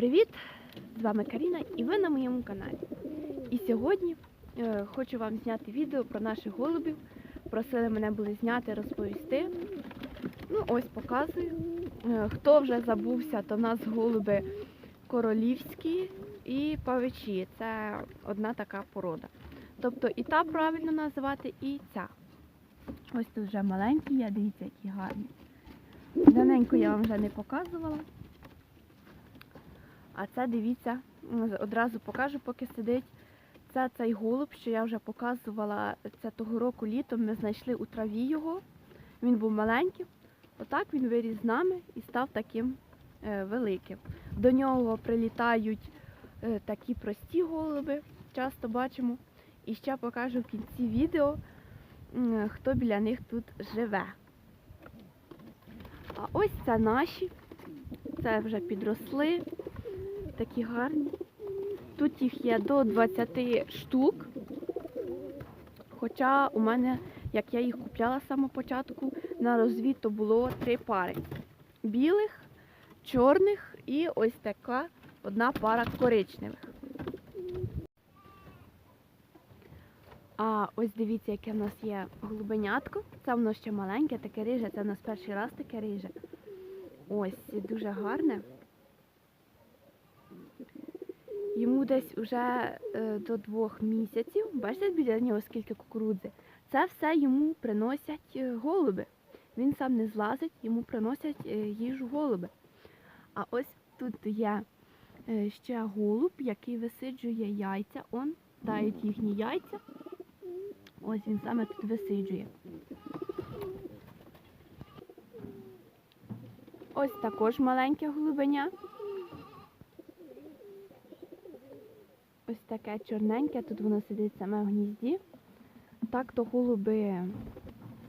Привіт! З вами Каріна і ви на моєму каналі. І сьогодні е, хочу вам зняти відео про наших голубів. Просили мене були зняти, розповісти. Ну, ось показую. Е, хто вже забувся, то в нас голуби королівські і павичі. Це одна така порода. Тобто і та правильно називати, і ця. Ось тут вже маленькі є, дивіться, які гарні. Давненько я вам вже не показувала. А це дивіться, одразу покажу, поки сидить. Це цей голуб, що я вже показувала це того року літом. Ми знайшли у траві його. Він був маленьким. Отак він виріс з нами і став таким е, великим. До нього прилітають е, такі прості голуби, часто бачимо. І ще покажу в кінці відео, хто біля них тут живе. А ось це наші. Це вже підросли такі гарні. Тут їх є до 20 штук. Хоча у мене, як я їх купляла з самого початку, на розвід то було три пари. Білих, чорних і ось така одна пара коричневих. А ось дивіться, яке в нас є голубенятко. Це воно ще маленьке, таке риже, це в нас перший раз таке риже. Ось, дуже гарне. Йому десь вже е, до двох місяців. Бачите біля нього скільки кукурудзи. Це все йому приносять е, голуби. Він сам не злазить, йому приносять е, їжу голуби. А ось тут є ще голуб, який висиджує яйця. Он дають їхні яйця. Ось він саме тут висиджує. Ось також маленьке голубеня. Ось таке чорненьке, тут воно сидить саме в гнізді. Так то голуби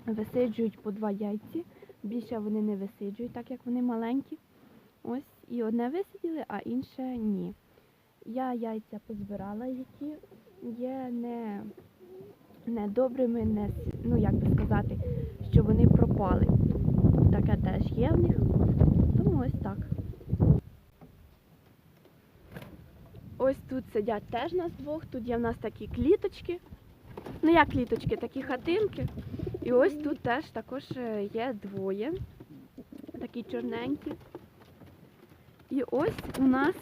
висиджують по два яйці. Більше вони не висиджують, так як вони маленькі. Ось і одне висиділи, а інше ні. Я яйця позбирала, які є не, не добрими, не, ну як би сказати, що вони пропали. Таке теж є в них. Тому ось так. Ось тут сидять теж нас двох. Тут є в нас такі кліточки. Ну як кліточки, такі хатинки. І ось тут теж також е, є двоє. Такі чорненькі. І ось у нас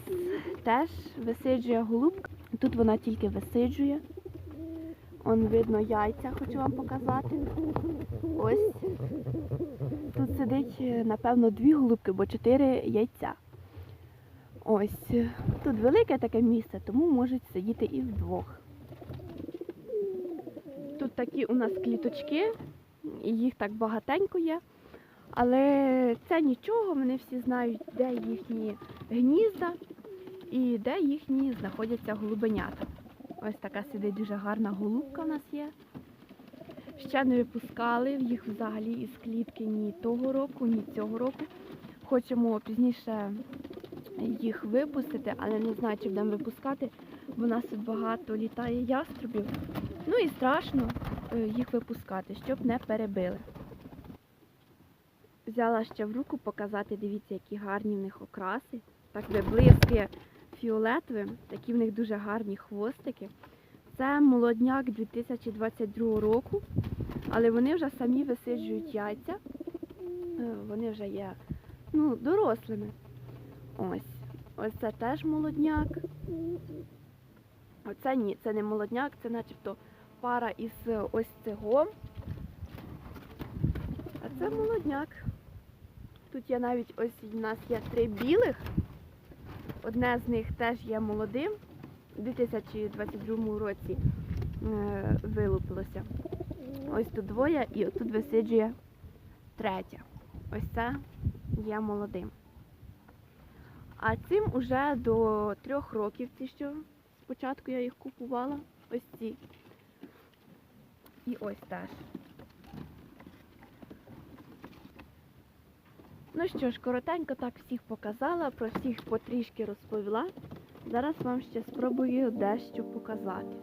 теж висиджує голубка. Тут вона тільки висиджує. Он видно яйця, хочу вам показати. Ось. Тут сидить, е, напевно, дві голубки, бо чотири яйця. Ось. Тут велике таке місце, тому можуть сидіти і вдвох. Тут такі у нас кліточки, і їх так багатенько є. Але це нічого, вони всі знають, де їхні гнізда і де їхні знаходяться голубенята. Ось така сидить дуже гарна голубка в нас є. Ще не випускали їх взагалі із клітки ні того року, ні цього року. Хочемо пізніше їх випустити, але не знаю, чи будемо випускати, бо у нас тут багато літає яструбів. Ну і страшно е, їх випускати, щоб не перебили. Взяла ще в руку показати, дивіться, які гарні в них окраси. Так близькі фіолетовим, такі в них дуже гарні хвостики. Це молодняк 2022 року, але вони вже самі висиджують яйця. Е, Вони вже є ну, дорослими. Ось. Ось це теж молодняк. Оце ні, це не молодняк, це начебто пара із ось цього. А це молодняк. Тут є навіть ось у нас є три білих. Одне з них теж є молодим. У 2022 році е, вилупилося. Ось тут двоє і отут висиджує третя. Ось це є молодим. А цим уже до трьох років, ці що спочатку я їх купувала. Ось ці. І ось теж. Ну що ж, коротенько так всіх показала, про всіх потрішки розповіла. Зараз вам ще спробую дещо показати.